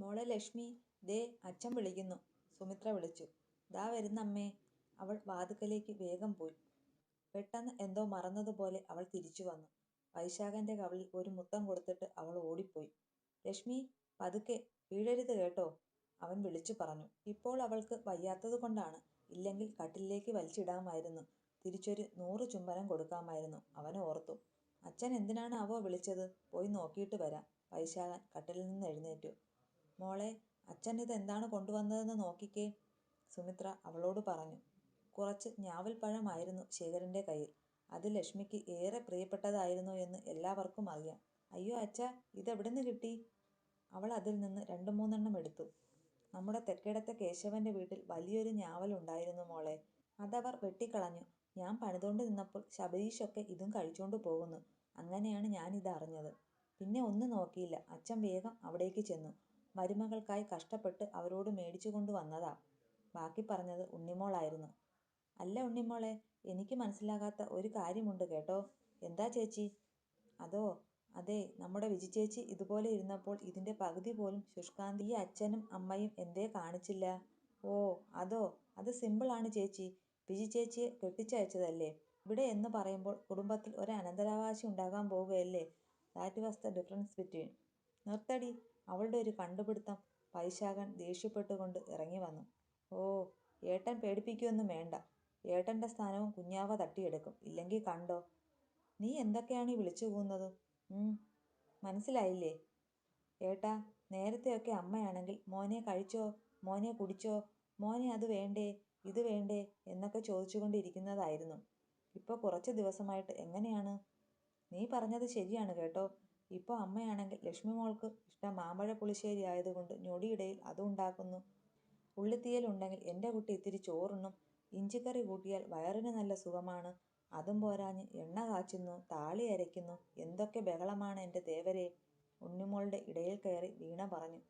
മോളെ ലക്ഷ്മി ദേ അച്ഛൻ വിളിക്കുന്നു. സുമിത്ര വിളിച്ചു. ദാ വരുന്നമ്മേ. അവൾ വാതുക്കലേക്ക് വേഗം പോയി. പെട്ടെന്ന് എന്തോ മറന്നതുപോലെ അവൾ തിരിച്ചു വന്നു. വൈശാഖന്റെ കവളിൽ ഒരു മുത്തം കൊടുത്തിട്ട് അവൾ ഓടിപ്പോയി. ലക്ഷ്മി പതുക്കെ വീഴരുത് കേട്ടോ അവൻ വിളിച്ചു പറഞ്ഞു. ഇപ്പോൾ അവൾക്ക് വയ്യാത്തത് കൊണ്ടാണ്. ഇല്ലെങ്കിൽ കട്ടിലേക്ക് വലിച്ചിടാമായിരുന്നു. തിരിച്ചൊരു നൂറ് ചുംബനം കൊടുക്കാമായിരുന്നു. അവൻ ഓർത്തു. അച്ഛൻ എന്തിനാണ് അവോ വിളിച്ചത്? പോയി നോക്കിയിട്ട് വരാം. വൈശാഖൻ കട്ടിലിൽ നിന്ന് എഴുന്നേറ്റു. മോളെ അച്ഛൻ ഇതെന്താണ് കൊണ്ടുവന്നതെന്ന് നോക്കിക്കേ. സുമിത്ര അവളോട് പറഞ്ഞു. കുറച്ച് ഞാവൽപ്പഴമായിരുന്നു ശേഖരന്റെ കയ്യിൽ. അത് ലക്ഷ്മിക്ക് ഏറെ പ്രിയപ്പെട്ടതായിരുന്നു എന്ന് എല്ലാവർക്കും അറിയാം. അയ്യോ അച്ഛാ നിന്ന് കിട്ടി? അവൾ അതിൽ നിന്ന് രണ്ടു മൂന്നെണ്ണം എടുത്തു. നമ്മുടെ തെക്കേടത്തെ കേശവന്റെ വീട്ടിൽ വലിയൊരു ഞാവലുണ്ടായിരുന്നു മോളെ. അതവർ വെട്ടിക്കളഞ്ഞു. ഞാൻ പണിതുകൊണ്ട് നിന്നപ്പോൾ ശബരീഷൊക്കെ ഇതും കഴിച്ചുകൊണ്ട് പോകുന്നു. അങ്ങനെയാണ് ഇത് അറിഞ്ഞത് പിന്നെ ഒന്നും നോക്കിയില്ല. അച്ഛൻ വേഗം അവിടേക്ക് ചെന്നു. മരുമകൾക്കായി കഷ്ടപ്പെട്ട് അവരോട് മേടിച്ചു കൊണ്ട് വന്നതാ. ബാക്കി പറഞ്ഞത് ഉണ്ണിമോളായിരുന്നു. അല്ല ഉണ്ണിമോളെ എനിക്ക് മനസ്സിലാകാത്ത ഒരു കാര്യമുണ്ട് കേട്ടോ. എന്താ ചേച്ചി? അതോ അതെ നമ്മുടെ വിജി ചേച്ചി ഇതുപോലെ ഇരുന്നപ്പോൾ ഇതിന്റെ പകുതി പോലും ശുഷ്കാന്തി ഈ അച്ഛനും അമ്മയും എന്തേ കാണിച്ചില്ല? ഓ അതോ അത് സിമ്പിൾ ആണ് ചേച്ചി. വിജി ചേച്ചിയെ കെട്ടിച്ചയച്ചതല്ലേ? ഇവിടെ എന്ന് പറയുമ്പോൾ കുടുംബത്തിൽ ഒരു അനന്തരാവകാശി ഉണ്ടാകാൻ പോവുകയല്ലേ? That was the difference between. നിർത്തടി. അവളുടെ ഒരു കണ്ടുപിടുത്തം പൈശാകൻ ദേഷ്യപ്പെട്ടുകൊണ്ട് ഇറങ്ങി വന്നു. ഓ ഏട്ടൻ പേടിപ്പിക്കുകയൊന്നും വേണ്ട. ഏട്ടന്റെ സ്ഥാനവും കുഞ്ഞാവ തട്ടിയെടുക്കും. ഇല്ലെങ്കിൽ കണ്ടോ? നീ എന്തൊക്കെയാണ് ഈ വിളിച്ചു പോകുന്നത് മനസ്സിലായില്ലേ? ഏട്ടാ നേരത്തെയൊക്കെ അമ്മയാണെങ്കിൽ മോനെ കഴിച്ചോ? മോനെ കുടിച്ചോ? മോനെ അത് വേണ്ടേ? ഇത് വേണ്ടേ? എന്നൊക്കെ ചോദിച്ചുകൊണ്ടിരിക്കുന്നതായിരുന്നു. ഇപ്പോൾ കുറച്ച് ദിവസമായിട്ട് എങ്ങനെയാണ്? നീ പറഞ്ഞത് ശരിയാണ് കേട്ടോ. ഇപ്പോൾ അമ്മയാണെങ്കിൽ ലക്ഷ്മി മോൾക്ക് ഇഷ്ടം മാമ്പഴ പുളിശ്ശേരി ആയതുകൊണ്ട് ഞൊടിയിടയിൽ അതും ഉണ്ടാക്കുന്നു. ഉള്ളിത്തീയൽ ഉണ്ടെങ്കിൽ എന്റെ കുട്ടി ഇത്തിരി ചോറുണ്ണും. ഇഞ്ചിക്കറി കൂട്ടിയാൽ വയറിന് നല്ല സുഖമാണ്. അതും പോരാഞ്ഞ് എണ്ണ കാച്ചുന്നു താളി അരയ്ക്കുന്നു. എന്തൊക്കെ ബഹളമാണ് എന്റെ ദേവരെ. ഉണ്ണിമോളുടെ ഇടയിൽ കയറി വീണ പറഞ്ഞു.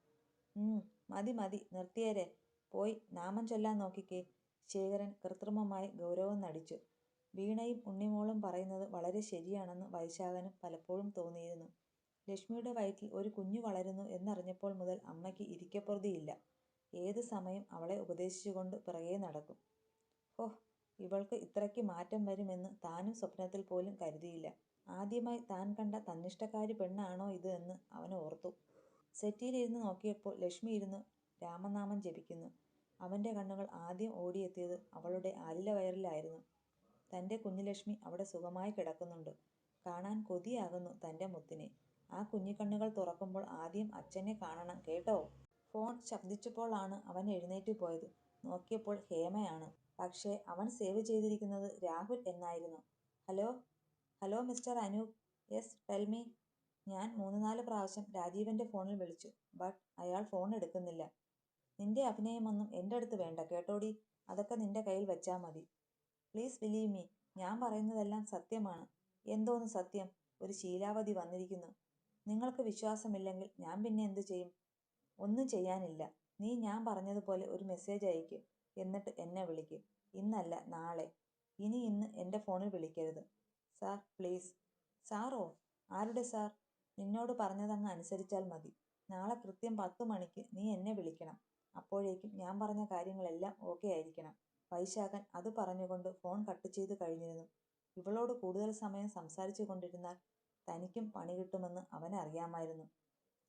ഉം മതി മതി നിർത്തിയേരെ. പോയി നാമം ചൊല്ലാൻ നോക്കിക്കേ. ശേഖരൻ കൃത്രിമമായി ഗൗരവം നടിച്ചു. വീണയും ഉണ്ണിമോളും പറയുന്നത് വളരെ ശരിയാണെന്ന് വൈശാഖനും പലപ്പോഴും തോന്നിയിരുന്നു. ലക്ഷ്മിയുടെ വയറ്റിൽ ഒരു കുഞ്ഞു വളരുന്നു എന്നറിഞ്ഞപ്പോൾ മുതൽ അമ്മയ്ക്ക് ഇരിക്കപ്പൊറുതിയില്ല. ഏത് സമയം അവളെ ഉപദേശിച്ചുകൊണ്ട് പിറകെ നടക്കും. ഹോ ഇവൾക്ക് ഇത്രയ്ക്ക് മാറ്റം വരുമെന്ന് താനും സ്വപ്നത്തിൽ പോലും കരുതിയില്ല. ആദ്യമായി താൻ കണ്ട തന്നിഷ്ടക്കാരി പെണ്ണാണോ ഇത് എന്ന് അവൻ ഓർത്തു. സെറ്റിയിലിരുന്ന് നോക്കിയപ്പോൾ ലക്ഷ്മി ഇരുന്ന് രാമനാമം ജപിക്കുന്നു. അവന്റെ കണ്ണുകൾ ആദ്യം ഓടിയെത്തിയത് അവളുടെ ആലിലവയറിലായിരുന്നു തന്റെ കുഞ്ഞുലക്ഷ്മി അവിടെ സുഖമായി കിടക്കുന്നുണ്ട്. കാണാൻ കൊതിയാകുന്നു തന്റെ മുത്തിനെ. ആ കുഞ്ഞിക്കണ്ണുകൾ തുറക്കുമ്പോൾ ആദ്യം അച്ഛനെ കാണണം കേട്ടോ? ഫോൺ ശബ്ദിച്ചപ്പോഴാണ് അവൻ എഴുന്നേറ്റ് പോയത്. നോക്കിയപ്പോൾ ഹേമയാണ്. പക്ഷേ അവൻ സേവ് ചെയ്തിരിക്കുന്നത് രാഹുൽ എന്നായിരുന്നു. Hello? Hello mister Anoop yes tell ഞാൻ മൂന്ന് നാല് പ്രാവശ്യം രാജീവന്റെ ഫോണിൽ വിളിച്ചു ബട്ട് അയാൾ ഫോൺ എടുക്കുന്നില്ല. നിന്റെ അഭിനയമൊന്നും എന്റെ അടുത്ത് വേണ്ട കേട്ടോടി? അതൊക്കെ നിന്റെ കയ്യിൽ വെച്ചാൽ മതി. Please believe me. ഞാൻ പറയുന്നതെല്ലാം സത്യമാണ്. എന്തോന്ന് സത്യം? ഒരു ശീലാവതി വന്നിരിക്കുന്നു. നിങ്ങൾക്ക് വിശ്വാസമില്ലെങ്കിൽ ഞാൻ പിന്നെ എന്തു ചെയ്യും? ഒന്നും ചെയ്യാനില്ല. നീ ഞാൻ പറഞ്ഞതുപോലെ ഒരു മെസ്സേജ് അയക്ക് എന്നിട്ട് എന്നെ വിളിക്ക്. ഇന്നല്ല നാളെ. ഇനി ഇന്ന് എന്റെ ഫോണിൽ വിളിക്കരുത്. സാർ പ്ലീസ് സാറോ ആരുടെ സാർ നിന്നോട് പറഞ്ഞതങ്ങ് അനുസരിച്ചാൽ മതി. നാളെ കൃത്യം പത്ത് മണിക്ക് നീ എന്നെ വിളിക്കണം. അപ്പോഴേക്കും ഞാൻ പറഞ്ഞ കാര്യങ്ങളെല്ലാം ഓക്കെ ആയിരിക്കണം. വൈശാഖൻ അത് പറഞ്ഞുകൊണ്ട് ഫോൺ കട്ട് ചെയ്ത് കഴിഞ്ഞിരുന്നു. ഇവളോട് കൂടുതൽ സമയം സംസാരിച്ചു കൊണ്ടിരുന്നാൽ തനിക്കും പണി കിട്ടുമെന്ന് അവനറിയാമായിരുന്നു.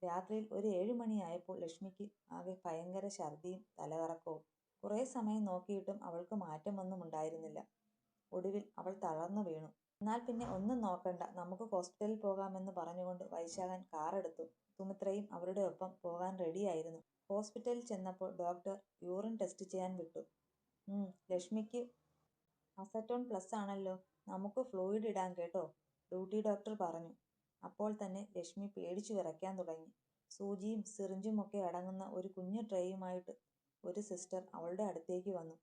രാത്രിയിൽ ഒരു ഏഴു മണിയായപ്പോൾ ലക്ഷ്മിക്ക് ആകെ ഭയങ്കര ഛർദിയും തലകറക്കവും. കുറേ സമയം നോക്കിയിട്ടും അവൾക്ക് മാറ്റമൊന്നും ഉണ്ടായിരുന്നില്ല. ഒടുവിൽ അവൾ തളർന്നു വീണു. എന്നാൽ പിന്നെ ഒന്നും നോക്കണ്ട. നമുക്ക് ഹോസ്പിറ്റലിൽ പോകാമെന്ന് പറഞ്ഞുകൊണ്ട് വൈശാഖൻ കാറെടുത്തു സുമിത്രയും അവരുടെ ഒപ്പം പോകാൻ റെഡിയായിരുന്നു. ഹോസ്പിറ്റലിൽ ചെന്നപ്പോൾ ഡോക്ടർ യൂറിൻ ടെസ്റ്റ് ചെയ്യാൻ വിട്ടു. ലക്ഷ്മിക്ക് അസറ്റോൺ പ്ലസ് ആണല്ലോ. നമുക്ക് ഫ്ലൂയിഡ് ഇടാം കേട്ടോ. ഡ്യൂട്ടി ഡോക്ടർ പറഞ്ഞു. അപ്പോൾ തന്നെ ലക്ഷ്മി പേടിച്ചു വിറയ്ക്കാൻ തുടങ്ങി. സൂചിയും സിറിഞ്ചും ഒക്കെ അടങ്ങുന്ന ഒരു കുഞ്ഞു ട്രേയുമായിട്ട് ഒരു സിസ്റ്റർ അവളുടെ അടുത്തേക്ക് വന്നു.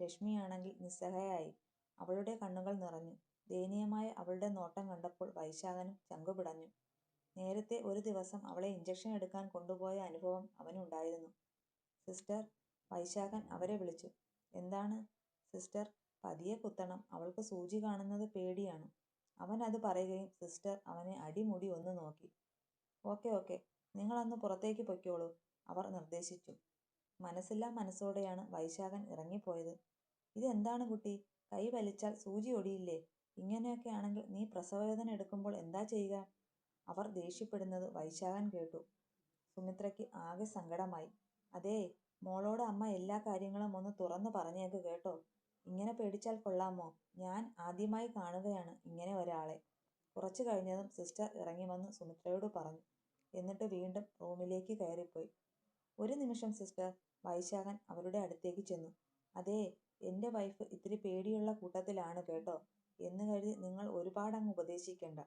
ലക്ഷ്മിയാണെങ്കിൽ നിസ്സഹായയായി. അവളുടെ കണ്ണുകൾ നിറഞ്ഞു. ദയനീയമായ അവളുടെ നോട്ടം കണ്ടപ്പോൾ വൈശാഖനും ചങ്കുപിടഞ്ഞു നേരത്തെ ഒരു ദിവസം അവളെ ഇഞ്ചക്ഷൻ എടുക്കാൻ കൊണ്ടുപോയ അനുഭവം അവനുണ്ടായിരുന്നു. സിസ്റ്റർ വൈശാഖൻ അവരെ വിളിച്ചു. എന്താണ്? സിസ്റ്റർ പതിയെ കുത്തണം. അവൾക്ക് സൂചി കാണുന്നത് പേടിയാണ്. അവൻ അത് പറയുകയും സിസ്റ്റർ അവനെ അടിമുടി ഒന്ന് നോക്കി ഓക്കെ ഓക്കെ നിങ്ങളൊന്ന് പുറത്തേക്ക് പൊയ്ക്കോളൂ അവർ നിർദ്ദേശിച്ചു. മനസ്സില്ലാ മനസ്സോടെയാണ് വൈശാഖൻ ഇറങ്ങിപ്പോയത്. "ഇതെന്താണ് കുട്ടി കൈ വലിച്ചാൽ സൂചി ഒടിയില്ലേ? ഇങ്ങനെയൊക്കെ ആണെങ്കിൽ നീ പ്രസവവേദന എടുക്കുമ്പോൾ എന്താ ചെയ്യുക? " അവർ ദേഷ്യപ്പെടുന്നത് വൈശാഖൻ കേട്ടു. സുമിത്രയ്ക്ക് ആകെ സങ്കടമായി. അതേ മോളോട് അമ്മ എല്ലാ കാര്യങ്ങളും ഒന്ന് തുറന്നു പറഞ്ഞേക്ക് കേട്ടോ. ഇങ്ങനെ പേടിച്ചാൽ കൊള്ളാമോ? ഞാൻ ആദ്യമായി കാണുകയാണ് ഇങ്ങനെ ഒരാളെ. " കുറച്ചു കഴിഞ്ഞതും സിസ്റ്റർ ഇറങ്ങി വന്ന് സുമിത്രയോട് പറഞ്ഞു. എന്നിട്ട് വീണ്ടും റൂമിലേക്ക് കയറിപ്പോയി. "ഒരു നിമിഷം സിസ്റ്റർ. " വൈശാഖൻ അവരുടെ അടുത്തേക്ക് ചെന്നു. "അതേ, എന്റെ വൈഫ് ഇത്തിരി പേടിയുള്ള കൂട്ടത്തിലാണ് കേട്ടോ. എന്ന് കരുതി നിങ്ങൾ ഒരുപാടങ്ങ് ഉപദേശിക്കണ്ട.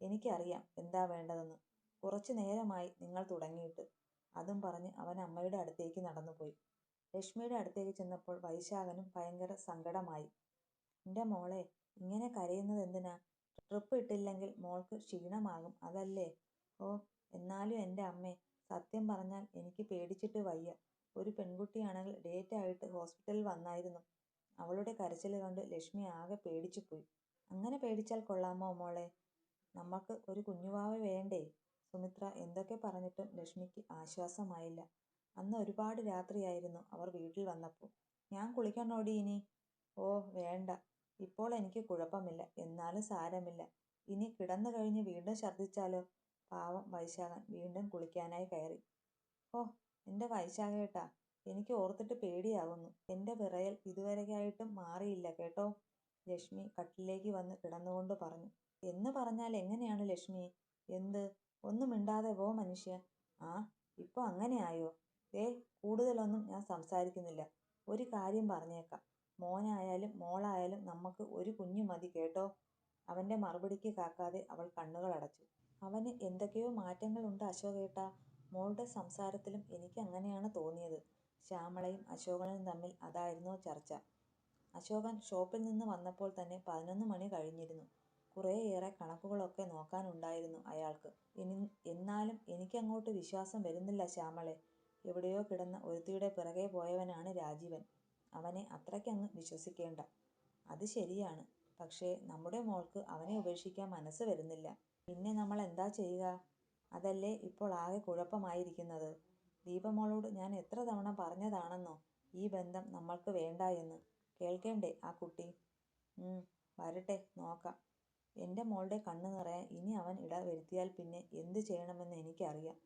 എനിക്കറിയാം എന്താ വേണ്ടതെന്ന്. കുറച്ചു നേരമായി നിങ്ങൾ തുടങ്ങിയിട്ട്. " അതും പറഞ്ഞ് അവൻ അമ്മയുടെ അടുത്തേക്ക് നടന്നുപോയി. ലക്ഷ്മിയുടെ അടുത്തേക്ക് ചെന്നപ്പോൾ വൈശാഖനും ഭയങ്കര സങ്കടമായി. "ന്റെ മോളെ, ഇങ്ങനെ കരയുന്നത് എന്തിനാ ട്രിപ്പ് ഇട്ടില്ലെങ്കിൽ മോൾക്ക് ക്ഷീണമാകും അതല്ലേ? " "ഓ, എന്നാലും എന്റെ അമ്മേ, സത്യം പറഞ്ഞാൽ എനിക്ക് പേടിച്ചിട്ട് വയ്യ. ഒരു പെൺകുട്ടിയാണെങ്കിൽ ഡേറ്റ് ആയിട്ട് ഹോസ്പിറ്റലിൽ വന്നായിരുന്നു. " അവളുടെ കരച്ചിൽ കണ്ട് ലക്ഷ്മി ആകെ പേടിച്ചുപോയി. "അങ്ങനെ പേടിച്ചാൽ കൊള്ളാമോ മോളെ? നമുക്ക് ഒരു കുഞ്ഞുവാവ വേണ്ടേ? " സുമിത്ര എന്തൊക്കെ പറഞ്ഞിട്ടും ലക്ഷ്മിക്ക് ആശ്വാസമായില്ല. അന്ന് ഒരുപാട് രാത്രിയായിരുന്നു അവർ വീട്ടിൽ വന്നപ്പോൾ. "ഞാൻ കുളിക്കാൻ ഓടി ഇനി? " "ഓ വേണ്ട, ഇപ്പോൾ എനിക്ക് കുഴപ്പമില്ല. എന്നാലും സാരമില്ല. ഇനി കിടന്നു കഴിഞ്ഞ് വീണ്ടും ഛർദ്ദിച്ചാലോ? " പാവം വൈശാഖൻ വീണ്ടും കുളിക്കാനായി കയറി. ഓ എന്റെ വൈശാഖേട്ടാ, എനിക്ക് ഓർത്തിട്ട് പേടിയാവുന്നു. എന്റെ വിറയൽ ഇതുവരെയായിട്ടും മാറിയില്ല കേട്ടോ. " ലക്ഷ്മി കട്ടിലേക്ക് വന്ന് കിടന്നുകൊണ്ട് പറഞ്ഞു. "എന്ന് പറഞ്ഞാൽ എങ്ങനെയാണ് ലക്ഷ്മി എന്ത്? ഒന്നും മിണ്ടാതെ പോ മനുഷ്യ. ആ, ഇപ്പൊ അങ്ങനെയായോ? ദേ, കൂടുതലൊന്നും ഞാൻ സംസാരിക്കുന്നില്ല. ഒരു കാര്യം പറഞ്ഞേക്കാം. മോനായാലും മോളായാലും നമ്മക്ക് ഒരു കുഞ്ഞു മതി കേട്ടോ. " അവന്റെ മറുപടിക്ക് കാക്കാതെ അവൾ കണ്ണുകൾ അടച്ചു. "അവന് എന്തൊക്കെയോ മാറ്റങ്ങൾ ഉണ്ട് അശോകേട്ടാ. മോളുടെ സംസാരത്തിലും എനിക്ക് അങ്ങനെയാണ് തോന്നിയത്. " ശ്യാമളയും അശോകനും തമ്മിൽ അതായിരുന്നു ചർച്ച. അശോകൻ ഷോപ്പിൽ നിന്ന് വന്നപ്പോൾ തന്നെ പതിനൊന്ന് മണി കഴിഞ്ഞിരുന്നു. കുറെയേറെ കണക്കുകളൊക്കെ നോക്കാനുണ്ടായിരുന്നു അയാൾക്ക്. "എന്നാലും എനിക്കങ്ങോട്ട് വിശ്വാസം വരുന്നില്ല ശ്യാമളേ. എവിടെയോ കിടന്ന ഒരുത്തിയുടെ പിറകെ പോയവനാണ് രാജീവൻ. അവനെ അത്രയ്ക്കങ്ങ് വിശ്വസിക്കേണ്ട. " "അത് ശരിയാണ്. പക്ഷേ നമ്മുടെ മോൾക്ക് അവനെ ഉപേക്ഷിക്കാൻ മനസ്സ് വരുന്നില്ല. പിന്നെ നമ്മൾ എന്താ ചെയ്യുക? അതല്ലേ ഇപ്പോൾ ആകെ കുഴപ്പമായിരിക്കുന്നത്. ദീപമോളോട് ഞാൻ എത്ര തവണ പറഞ്ഞതാണെന്നോ ഈ ബന്ധം നമ്മൾക്ക് വേണ്ട എന്ന്. കേൾക്കേണ്ടേ ആ കുട്ടി? ഉം, വരട്ടെ നോക്കാം. എന്റെ മോളുടെ കണ്ണു നിറയാൻ ഇനി അവൻ ഇട വരുത്തിയാൽ പിന്നെ എന്ത് ചെയ്യണമെന്ന് എനിക്കറിയാം. "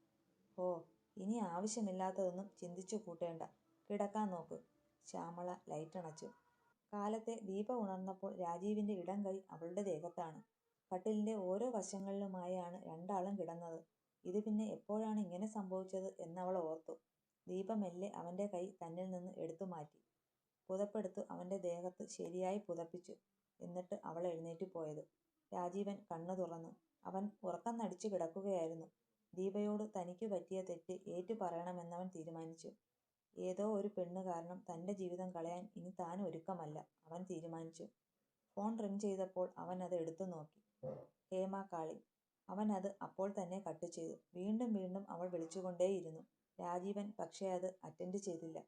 "ഹോ, ഇനി ആവശ്യമില്ലാത്തതൊന്നും ചിന്തിച്ചു കൂട്ടേണ്ട. കിടക്കാൻ നോക്ക്. " ശ്യാമള ലൈറ്റണച്ചു. കാലത്തെ ദീപ ഉണർന്നപ്പോൾ രാജീവിന്റെ ഇടം കൈ അവളുടെ ദേഹത്താണ്. കട്ടിലിന്റെ ഓരോ വശങ്ങളിലുമായാണ് രണ്ടാളും കിടന്നത്. ഇത് പിന്നെ എപ്പോഴാണ് ഇങ്ങനെ സംഭവിച്ചത് എന്നവൾ ഓർത്തു. ദീപ മെല്ലെ അവന്റെ കൈ തന്നിൽ നിന്ന് എടുത്തുമാറ്റി. പുതപ്പെടുത്ത് അവന്റെ ദേഹത്ത് ശരിയായി പുതപ്പിച്ചു. എന്നിട്ട് അവൾ എഴുന്നേറ്റ് പോയത്. രാജീവൻ കണ്ണു തുറന്നു. അവൻ ഉറക്കം നടിച്ചു കിടക്കുകയായിരുന്നു. ദീപയോട് തനിക്ക് പറ്റിയ തെറ്റ് ഏറ്റു പറയണമെന്നവൻ തീരുമാനിച്ചു. ഏതോ ഒരു പെണ്ണ് കാരണം തന്റെ ജീവിതം കളയാൻ ഇനി താൻ ഒരുക്കമല്ല, അവൻ തീരുമാനിച്ചു. ഫോൺ റിങ് ചെയ്തപ്പോൾ അവൻ അത് എടുത്തു നോക്കി. ഹേമ കാളി. അത് അപ്പോൾ തന്നെ കട്ട് ചെയ്തു. വീണ്ടും വീണ്ടും അവൾ വിളിച്ചുകൊണ്ടേയിരുന്നു. രാജീവൻ പക്ഷേ അത് അറ്റൻഡ് ചെയ്തില്ല.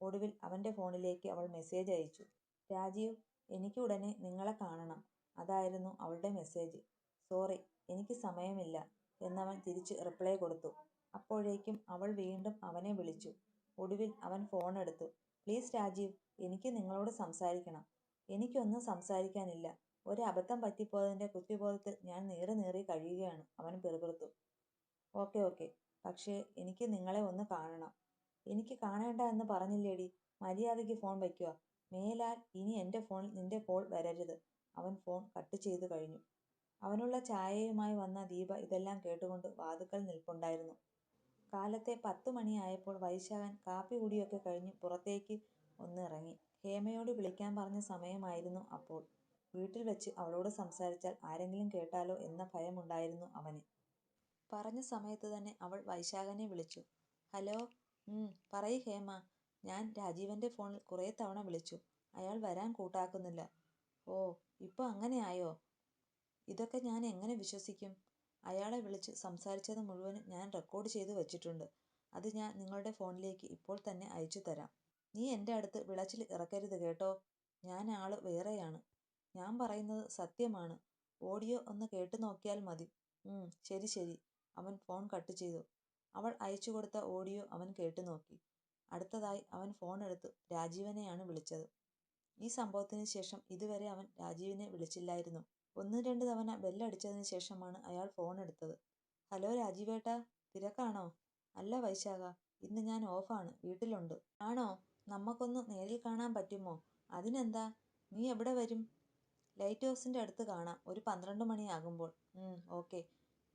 ഒടുവിൽ അവന്റെ ഫോണിലേക്ക് അവൾ മെസ്സേജ് അയച്ചു. "രാജീവ്, എനിക്ക് ഉടനെ നിങ്ങളെ കാണണം. " അതായിരുന്നു അവളുടെ മെസ്സേജ്. "സോറി, എനിക്ക് സമയമില്ല. " എന്നവൻ തിരിച്ച് റിപ്ലൈ കൊടുത്തു. അപ്പോഴേക്കും അവൾ വീണ്ടും അവനെ വിളിച്ചു. ഒടുവിൽ അവൻ ഫോൺ എടുത്തു "പ്ലീസ് രാജീവ്, എനിക്ക് നിങ്ങളോട് സംസാരിക്കണം. " "എനിക്കൊന്നും സംസാരിക്കാനില്ല. ഒരു അബദ്ധം പറ്റിപ്പോയതിന്റെ കുറ്റബോധത്തിൽ ഞാൻ നീറിനീറി കഴിയുകയാണ്. " അവൻ പിറുപിറുത്തു. "ഓക്കേ ഓക്കേ, പക്ഷേ എനിക്ക് നിങ്ങളെ ഒന്ന് കാണണം. " "എനിക്ക് കാണേണ്ട എന്ന് പറഞ്ഞില്ലേടി. മര്യാദയ്ക്ക് ഫോൺ വയ്ക്കുക. മേലാൽ ഇനി എന്റെ ഫോണിൽ നിന്റെ കോൾ വരരുത്. " അവൻ ഫോൺ കട്ട് ചെയ്തു കഴിഞ്ഞു. അവനുള്ള ചായയുമായി വന്ന ദീപ ഇതെല്ലാം കേട്ടുകൊണ്ട് വാതുക്കൽ നിൽപ്പുണ്ടായിരുന്നു. കാലത്തെ പത്ത് മണിയായപ്പോൾ വൈശാഖൻ കാപ്പി കുടിയൊക്കെ കഴിഞ്ഞ് പുറത്തേക്ക് ഒന്ന് ഇറങ്ങി. ഹേമയോട് വിളിക്കാൻ പറഞ്ഞ സമയമായിരുന്നു അപ്പോൾ. വീട്ടിൽ വെച്ച് അവളോട് സംസാരിച്ചാൽ ആരെങ്കിലും കേട്ടാലോ എന്ന ഭയമുണ്ടായിരുന്നു അവന്. പറഞ്ഞ സമയത്ത് തന്നെ അവൾ വൈശാഖനെ വിളിച്ചു. "ഹലോ, ഉം, പറയ് ഹേമ. ഞാൻ രാജീവന്റെ ഫോണിൽ കുറെ തവണ വിളിച്ചു. അയാൾ വരാൻ കൂട്ടാക്കുന്നില്ല. " "ഓ, ഇപ്പൊ അങ്ങനെ ആയോ? ഇതൊക്കെ ഞാൻ എങ്ങനെ വിശ്വസിക്കും? അയാളെ വിളിച്ച് സംസാരിച്ചത് മുഴുവൻ ഞാൻ റെക്കോർഡ് ചെയ്തു വച്ചിട്ടുണ്ട്. അത് ഞാൻ നിങ്ങളുടെ ഫോണിലേക്ക് ഇപ്പോൾ തന്നെ അയച്ചു തരാം. നീ എന്റെ അടുത്ത് വിളച്ചിൽ ഇറക്കരുത് കേട്ടോ. ഞാൻ ആൾ വേറെയാണ്. ഞാൻ പറയുന്നത് സത്യമാണ്. ഓഡിയോ ഒന്ന് കേട്ടു നോക്കിയാൽ മതി. ഉം, ശരി ശരി. " അവൻ ഫോൺ കട്ട് ചെയ്തു. അവൾ അയച്ചു കൊടുത്ത ഓഡിയോ അവൻ കേട്ടു നോക്കി അടുത്തതായി അവൻ ഫോൺ എടുത്ത് രാജീവനെയാണ് വിളിച്ചത്. ഈ സംഭവത്തിന് ശേഷം ഇതുവരെ അവൻ രാജീവിനെ വിളിച്ചില്ലായിരുന്നു. ഒന്ന് രണ്ട് തവണ ബെല്ലടിച്ചതിന് ശേഷമാണ് അയാൾ ഫോണെടുത്തത്. ഹലോ രാജീവേട്ടാ, തിരക്കാണോ? അല്ല വൈശാഖാ, ഇന്ന് ഞാൻ ഓഫാണ്, വീട്ടിലുണ്ട്. ആണോ, നമുക്കൊന്ന് നേരിൽ കാണാൻ പറ്റുമോ? അതിനെന്താ, നീ എവിടെ വരും? ലൈറ്റ് ഹൗസിന്റെ അടുത്ത് കാണാം, ഒരു പന്ത്രണ്ട് മണിയാകുമ്പോൾ. ഓക്കേ.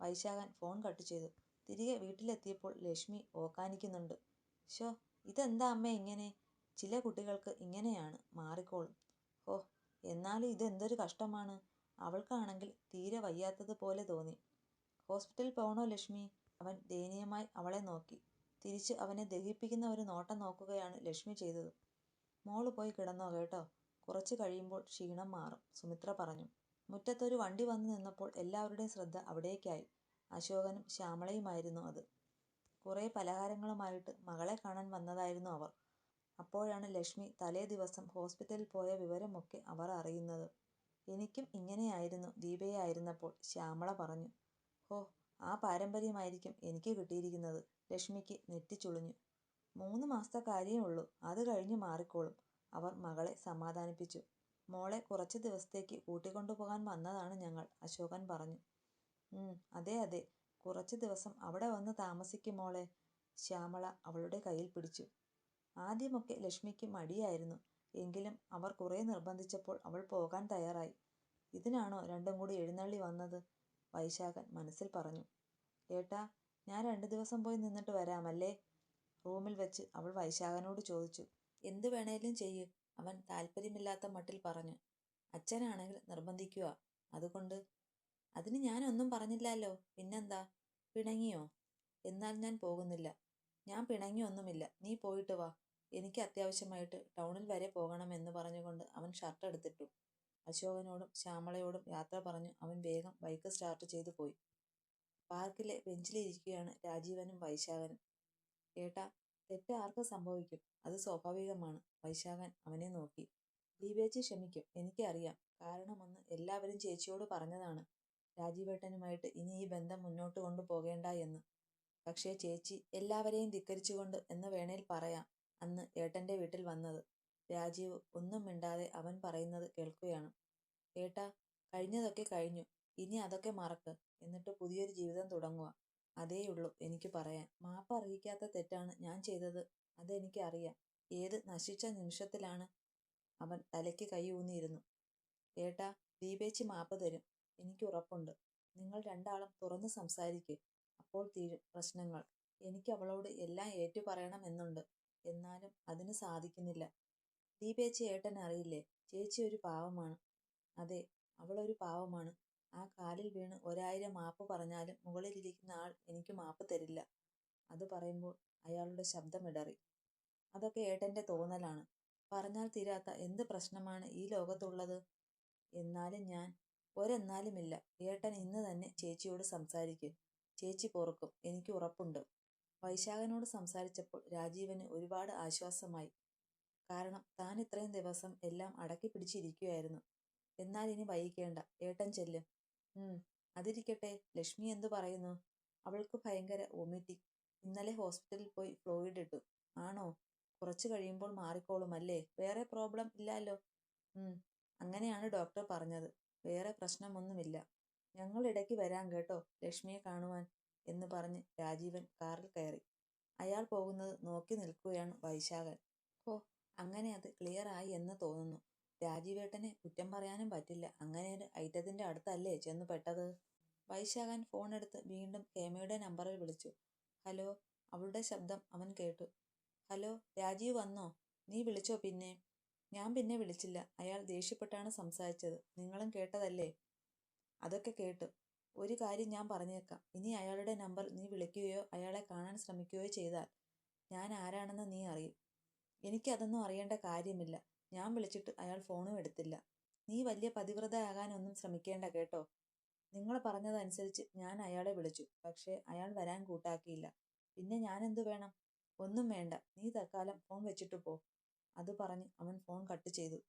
വൈശാഖൻ ഫോൺ കട്ട് ചെയ്തു. തിരികെ വീട്ടിലെത്തിയപ്പോൾ ലക്ഷ്മി ഓക്കാനിക്കുന്നുണ്ട്. ശോ, ഇതെന്താ അമ്മേ ഇങ്ങനെ? ചില കുട്ടികൾക്ക് ഇങ്ങനെയാണ്, മാറിക്കോളും. ഓ എന്നാലും ഇതെന്തൊരു കഷ്ടമാണ്. അവൾക്കാണെങ്കിൽ തീരെ വയ്യാത്തതുപോലെ തോന്നി. ഹോസ്പിറ്റലിൽ പോണോ ലക്ഷ്മി? അവൻ ദയനീയമായി അവളെ നോക്കി. തിരിച്ച് അവനെ ദഹിപ്പിക്കുന്ന ഒരു നോട്ടം നോക്കുകയാണ് ലക്ഷ്മി ചെയ്തത്. മോൾ പോയി കിടന്നോ കേട്ടോ, കുറച്ച് കഴിയുമ്പോൾ ക്ഷീണം മാറും, സുമിത്ര പറഞ്ഞു. മുറ്റത്തൊരു വണ്ടി വന്നു നിന്നപ്പോൾ എല്ലാവരുടെയും ശ്രദ്ധ അവിടേക്കായി. അശോകനും ശ്യാമളയുമായിരുന്നു അത്. കുറേ പലഹാരങ്ങളുമായിട്ട് മകളെ കാണാൻ വന്നതായിരുന്നു അവർ. അപ്പോഴാണ് ലക്ഷ്മി തലേദിവസം ഹോസ്പിറ്റലിൽ പോയ വിവരമൊക്കെ അവർ അറിയുന്നത്. എനിക്കും ഇങ്ങനെയായിരുന്നു ദീപയായിരുന്നപ്പോൾ ശ്യാമള പറഞ്ഞു. ഹോ, ആ പാരമ്പര്യമായിരിക്കും എനിക്ക് കിട്ടിയിരിക്കുന്നത്. ലക്ഷ്മിക്ക് നെറ്റി ചുളിഞ്ഞു. മൂന്ന് മാസത്തെ കാര്യമേ ഉള്ളൂ, അത് കഴിഞ്ഞു മാറിക്കോളും. അവർ മകളെ സമാധാനിപ്പിച്ചു. മോളെ കുറച്ച് ദിവസത്തേക്ക് കൂട്ടിക്കൊണ്ടുപോകാൻ വന്നതാണ് ഞങ്ങൾ, അശോകൻ പറഞ്ഞു. ഉം അതെ അതെ, കുറച്ച് ദിവസം അവിടെ വന്ന് താമസിക്ക് മോളെ. ശ്യാമള അവളുടെ കയ്യിൽ പിടിച്ചു. ആദ്യമൊക്കെ ലക്ഷ്മിക്ക് മടിയായിരുന്നു. എങ്കിലും അവർ കുറെ നിർബന്ധിച്ചപ്പോൾ അവൾ പോകാൻ തയ്യാറായി. ഇതിനാണോ രണ്ടും കൂടി എഴുന്നള്ളി വന്നത്, വൈശാഖൻ മനസ്സിൽ പറഞ്ഞു. ഏട്ടാ, ഞാൻ രണ്ടു ദിവസം പോയി നിന്നിട്ട് വരാമല്ലേ? റൂമിൽ വെച്ച് അവൾ വൈശാഖനോട് ചോദിച്ചു. "എന്തു വേണേലും ചെയ്യ്, അവൻ താല്പര്യമില്ലാത്ത മട്ടിൽ പറഞ്ഞു. അച്ഛനാണെങ്കിൽ നിർബന്ധിക്കുവാ, അതുകൊണ്ട്. അതിന് ഞാൻ ഒന്നും പറഞ്ഞില്ലാലോ, പിന്നെന്താ. പിണങ്ങിയോ? എന്നാൽ ഞാൻ പോകുന്നില്ല. ഞാൻ പിണങ്ങിയൊന്നുമില്ല, നീ പോയിട്ട് വാ, എനിക്ക് അത്യാവശ്യമായിട്ട് ടൗണിൽ വരെ പോകണം എന്ന് പറഞ്ഞുകൊണ്ട് അവൻ ഷർട്ട് എടുത്തിട്ടു. അശോകനോടും ശ്യാമളയോടും യാത്ര പറഞ്ഞു അവൻ വേഗം ബൈക്ക് സ്റ്റാർട്ട് ചെയ്തു പോയി. പാർക്കിലെ ബെഞ്ചിലിരിക്കുകയാണ് രാജീവനും വൈശാഖനും. ഏട്ടാ, തെറ്റ് ആർക്ക് സംഭവിക്കും, അത് സ്വാഭാവികമാണ്. വൈശാഖൻ അവനെ നോക്കി. ദീപേച്ചി ക്ഷമിക്കും, എനിക്കറിയാം കാരണമെന്ന് എല്ലാവരും ചേച്ചിയോട് പറഞ്ഞതാണ് രാജീവേട്ടനുമായിട്ട് ഇനി ഈ ബന്ധം മുന്നോട്ട് കൊണ്ടുപോകേണ്ട എന്ന്. പക്ഷേ ചേച്ചി എല്ലാവരെയും ധിക്കരിച്ചുകൊണ്ട് എന്ന് വേണേൽ പറയാം അന്ന് ഏട്ടന്റെ വീട്ടിൽ വന്നത്. രാജീവ് ഒന്നും മിണ്ടാതെ അവൻ പറയുന്നത് കേൾക്കുകയാണ്. ഏട്ടാ, കഴിഞ്ഞതൊക്കെ കഴിഞ്ഞു, ഇനി അതൊക്കെ മറക്ക്, എന്നിട്ട് പുതിയൊരു ജീവിതം തുടങ്ങുക. അതേയുള്ളൂ എനിക്ക് പറയാൻ. മാപ്പ് അറിയിക്കാത്ത തെറ്റാണ് ഞാൻ ചെയ്തത്, അത് എനിക്ക് അറിയാം. ഏത് നശിച്ച നിമിഷത്തിലാണ് അവൻ തലയ്ക്ക് കൈ ഊന്നിയിരുന്നു. ഏട്ടാ, ദീപേച്ചി മാപ്പ് തരും, എനിക്ക് ഉറപ്പുണ്ട്. നിങ്ങൾ രണ്ടാളും തുറന്ന് സംസാരിക്കൂ അപ്പോൾ തീരും പ്രശ്നങ്ങൾ. എനിക്ക് അവളോട് എല്ലാം ഏറ്റു പറയണം എന്നുണ്ട്, എന്നാലും അതിന് സാധിക്കുന്നില്ല. ദീപേച്ചി ഏട്ടൻ അറിയില്ലേ, ചേച്ചി ഒരു പാവമാണ്. അതെ, അവൾ ഒരു പാവമാണ്. ആ കാലിൽ വീണ് ഒരായിരം മാപ്പ് പറഞ്ഞാലും മുകളിലിരിക്കുന്ന ആൾ എനിക്ക് മാപ്പ് തരില്ല. അത് പറയുമ്പോൾ അയാളുടെ ശബ്ദം ഇടറി. അതൊക്കെ ഏട്ടന്റെ തോന്നലാണ്. പറഞ്ഞാൽ തീരാത്ത എന്ത് പ്രശ്നമാണ് ഈ ലോകത്തുള്ളത്. എന്നാലും ഞാൻ. ഒരെന്നാലുമില്ല, ഏട്ടൻ ഇന്ന് തന്നെ ചേച്ചിയോട് സംസാരിക്കും ചേച്ചി പൊറുക്കും, എനിക്ക് ഉറപ്പുണ്ട്. വൈശാഖനോട് സംസാരിച്ചപ്പോൾ രാജീവന് ഒരുപാട് ആശ്വാസമായി. കാരണം താൻ ഇത്രയും ദിവസം എല്ലാം അടക്കി പിടിച്ചിരിക്കുകയായിരുന്നു എന്നാൽ ഇനി വൈകിക്കേണ്ട, ഏട്ടൻ ചെല്ല്. ഉം അതിരിക്കട്ടെ, ലക്ഷ്മി എന്തു പറയുന്നു? അവൾക്ക് ഭയങ്കര വൊമിറ്റിംഗ് ഇന്നലെ ഹോസ്പിറ്റലിൽ പോയി ഫ്ലോയിഡ് ഇട്ടു. ആണോ, കുറച്ചു കഴിയുമ്പോൾ മാറിക്കോളും അല്ലേ, വേറെ പ്രോബ്ലം ഇല്ലല്ലോ ഉം അങ്ങനെയാണ് ഡോക്ടർ പറഞ്ഞത്, വേറെ പ്രശ്നമൊന്നുമില്ല. ഞങ്ങൾ ഇടയ്ക്ക് വരാം കേട്ടോ ലക്ഷ്മിയെ കാണുവാൻ എന്ന് പറഞ്ഞ് രാജീവൻ കാറിൽ കയറി. അയാൾ പോകുന്നത് നോക്കി നിൽക്കുകയാണ് വൈശാഖൻ. ഓ അങ്ങനെ അത് ക്ലിയർ ആയി എന്ന് തോന്നുന്നു. രാജീവേട്ടനെ കുറ്റം പറയാനും പറ്റില്ല, അങ്ങനെ ഒരു ഐറ്റത്തിന്റെ അടുത്തല്ലേ ചെന്ന് പെട്ടത്. വൈശാഖൻ ഫോണെടുത്ത് വീണ്ടും ഹേമയുടെ നമ്പറിൽ വിളിച്ചു. ഹലോ, അവളുടെ ശബ്ദം അവൻ കേട്ടു. ഹലോ, രാജീവ് വന്നോ, നീ വിളിച്ചോ പിന്നെ? ഞാൻ പിന്നെ വിളിച്ചില്ല, അയാൾ ദേഷ്യപ്പെട്ടാണ് സംസാരിച്ചത്, നിങ്ങളും കേട്ടതല്ലേ. അതൊക്കെ കേട്ടു. ഒരു കാര്യം ഞാൻ പറഞ്ഞേക്കാം, ഇനി അയാളുടെ നമ്പർ നീ വിളിക്കുകയോ അയാളെ കാണാൻ ശ്രമിക്കുകയോ ചെയ്താൽ ഞാൻ ആരാണെന്ന് നീ അറിയും. എനിക്കതൊന്നും അറിയേണ്ട കാര്യമില്ല. ഞാൻ വിളിച്ചിട്ട് അയാൾ ഫോണും എടുത്തില്ല. നീ വലിയ പതിവ്രതയാകാനൊന്നും ശ്രമിക്കേണ്ട കേട്ടോ. നിങ്ങൾ പറഞ്ഞതനുസരിച്ച് ഞാൻ അയാളെ വിളിച്ചു, പക്ഷേ അയാൾ വരാൻ കൂട്ടാക്കിയില്ല. പിന്നെ ഞാൻ എന്തു വേണം. ഒന്നും വേണ്ട, നീ തൽക്കാലം ഫോൺ വെച്ചിട്ട് പോ. അത് പറഞ്ഞ് അവൻ ഫോൺ കട്ട് ചെയ്തു.